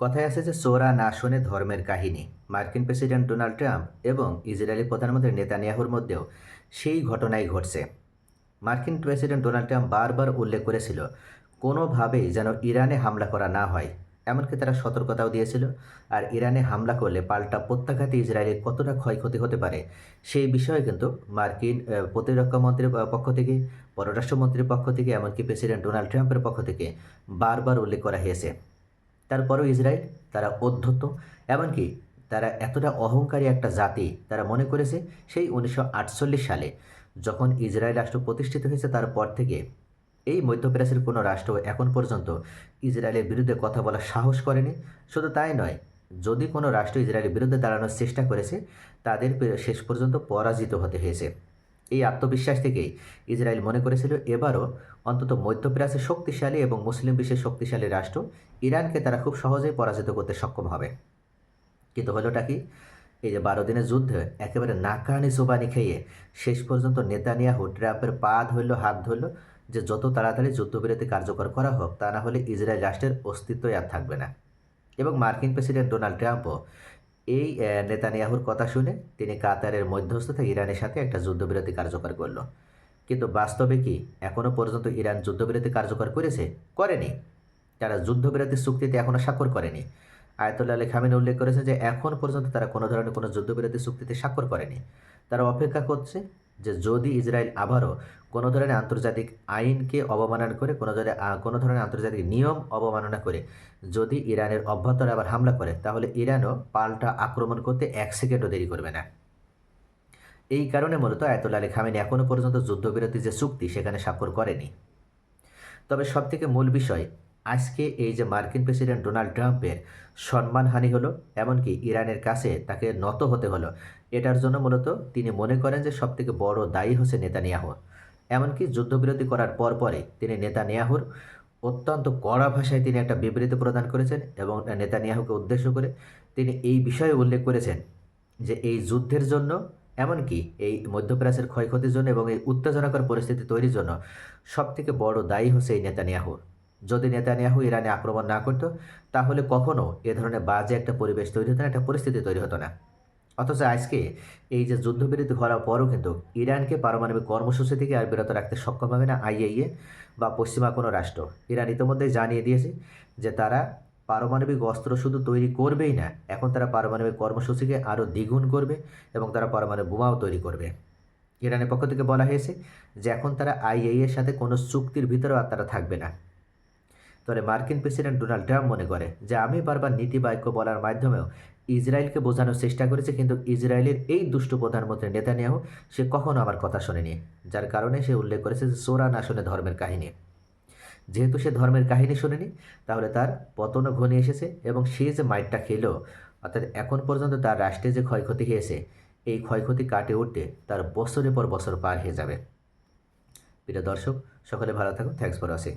কথায় আছে যে সোরা না শোনে ধর্মের কাহিনী। মার্কিন প্রেসিডেন্ট ডোনাল্ড ট্রাম্প এবং ইসরায়েলি প্রধানমন্ত্রী নেতানিয়াহুর মধ্যেও সেই ঘটনাই ঘটছে। মার্কিন প্রেসিডেন্ট ডোনাল্ড ট্রাম্প বারবার উল্লেখ করেছিল, কোনোভাবেই যেন ইরানে হামলা করা না হয়, এমনকি তারা সতর্কতাও দিয়েছিল। আর ইরানে হামলা করলে পাল্টা প্রত্যাঘাতে ইসরায়েলের কতটা ক্ষয়ক্ষতি হতে পারে, সেই বিষয়ে কিন্তু মার্কিন প্রতিরক্ষা মন্ত্রীর পক্ষ থেকে, পররাষ্ট্রমন্ত্রীর পক্ষ থেকে, এমনকি প্রেসিডেন্ট ডোনাল্ড ট্রাম্পের পক্ষ থেকে বারবার উল্লেখ করা হয়েছে। তারপরেও ইসরায়েল তারা অধ্যত্ত, এমনকি তারা এতটা অহংকারী একটা জাতি তারা মনে করেছে সেই উনিশশো আটচল্লিশ সালে, যখন ইসরায়েল রাষ্ট্র প্রতিষ্ঠিত হয়েছে তারপর থেকে। এই মধ্যপ্রাচ্যের কোনো রাষ্ট্র এখন পর্যন্ত ইসরায়েলের বিরুদ্ধে কথা বলার সাহস করেনি। শুধু তাই নয়, যদি কোনো রাষ্ট্র ইসরায়েলের বিরুদ্ধে দাঁড়ানোর চেষ্টা করেছে, তাদের শেষ পর্যন্ত পরাজিত হতে হয়েছে। এই আত্মবিশ্বাস থেকেই ইসরায়েল মনে করেছিল এবারও অন্তত মধ্যপ্রাচ্যে শক্তিশালী এবং মুসলিম বিশ্বের শক্তিশালী রাষ্ট্র ইরানকে তারা খুব সহজেই পরাজিত করতে সক্ষম হবে। কিন্তু হলোটা কি? এই যে বারো দিনের যুদ্ধে, একেবারে নাকানি জোবানি খেয়ে শেষ পর্যন্ত নেতানিয়াহু ট্রাম্পের পা ধরল, হাত ধরল যে যত তাড়াতাড়ি যুদ্ধবিরতি কার্যকর করা হোক, তা না হলে ইসরায়েল রাষ্ট্রের অস্তিত্বই আর থাকবে না। এবং মার্কিন প্রেসিডেন্ট ডোনাল্ড ট্রাম্পও এই নেতানিয়াহুর কথা শুনে তিনি কাতারের মধ্যস্থতা ইরানের সাথে একটা যুদ্ধবিরতি কার্যকর করল। কিন্তু বাস্তবে কি এখনও পর্যন্ত ইরান যুদ্ধবিরতি কার্যকর করেছে? করেনি। তারা যুদ্ধবিরতি চুক্তিতে এখনও স্বাক্ষর করেনি। আয়তুল্লাহ আলী খামিন উল্লেখ করেছে যে এখন পর্যন্ত তারা কোনো ধরনের কোনো যুদ্ধবিরতি চুক্তিতে স্বাক্ষর করেনি। তারা অপেক্ষা করছে যে যদি ইসরায়েল আবারও কোনো ধরনের আন্তর্জাতিক আইনকে অবমাননা করে, কোনো ধরনের কোনো ধরনের আন্তর্জাতিক নিয়ম অবমাননা করে, যদি ইরানের অভ্যন্তরে আবার হামলা করে, তাহলে ইরানও পাল্টা আক্রমণ করতে এক সেকেন্ডও দেরি করবে না। এই কারণে মূলত আয়তুল্লাহ আলী খামেনি এখনও পর্যন্ত যুদ্ধবিরতি যে চুক্তি সেখানে স্বাক্ষর করেনি। তবে সবথেকে মূল বিষয় আজকে এই যে মার্কিন প্রেসিডেন্ট ডোনাল্ড ট্রাম্পের সম্মানহানি হলো, এমনকি ইরানের কাছে তাকে নত হতে হলো, এটার জন্য মূলত তিনি মনে করেন যে সবথেকে বড় দায়ী হচ্ছে নেতানিয়াহু। এমনকি যুদ্ধবিরতি করার পর পরে তিনি নেতানিয়াহুর অত্যন্ত কড়া ভাষায় তিনি একটা বিবৃতি প্রদান করেছেন এবং নেতানিয়াহুকে উদ্দেশ্য করে তিনি এই বিষয়ে উল্লেখ করেছেন যে এই যুদ্ধের জন্য, এমনকি এই মধ্যপ্রাচ্যের ক্ষয়ক্ষতির জন্য এবং এই উত্তেজনাকর পরিস্থিতি তৈরির জন্য সবথেকে বড় দায়ী হচ্ছে এই নেতানিয়াহু। যদি নেতানিয়াহু ইরানে আক্রমণ না করতো, তাহলে কখনো এ ধরনের বাজে একটা পরিবেশ তৈরি হতো না, একটা পরিস্থিতি তৈরি হতো না। অথচ আজকে এই যে যুদ্ধবিরতি হওয়ার পরও কিন্তু ইরানকে পারমাণবিক কর্মসূচি থেকে আর বিরত রাখতে সক্ষম হবে না আইএইএ বা পশ্চিমা কোনো রাষ্ট্র। ইরান ইতিমধ্যেই জানিয়ে দিয়েছে যে তারা পারমাণবিক অস্ত্র শুধু তৈরি করবেই না, এখন তারা পারমাণবিক কর্মসূচিকে আরও দ্বিগুণ করবে এবং তারা পারমাণবিক বোমাও তৈরি করবে। ইরানের পক্ষ থেকে বলা হয়েছে যে এখন তারা আইএই এর সাথে কোনো চুক্তির ভিতরেও আর তারা থাকবে না। তবে মার্কিন প্রেসিডেন্ট ডোনাল্ড ট্রাম্প মনে করে যে আমি বারবার নীতি বাক্য বলার মাধ্যমেও ইসরায়েলকে বোঝানোর চেষ্টা করেছে, কিন্তু ইসরায়েলের এই দুষ্ট প্রধানমন্ত্রী নেতানিয়াহু সে কখনো আমার কথা শোনেনি, যার কারণে সে উল্লেখ করেছে যে সোরা না শুনে ধর্মের কাহিনী। যেহেতু সে ধর্মের কাহিনী শোনেনি, তাহলে তার পতনও ঘনিয়ে এসেছে এবং সে যে মাইটটা খেলো, অর্থাৎ এখন পর্যন্ত তার রাষ্ট্রে যে ক্ষয়ক্ষতি হয়েছে, এই ক্ষয়ক্ষতি কাটে উঠতে তার বছরের পর বছর পার হয়ে যাবে। প্রিয় দর্শক, সকলে ভালো থাকুন থ্যাংকস ফর ওয়াচিং।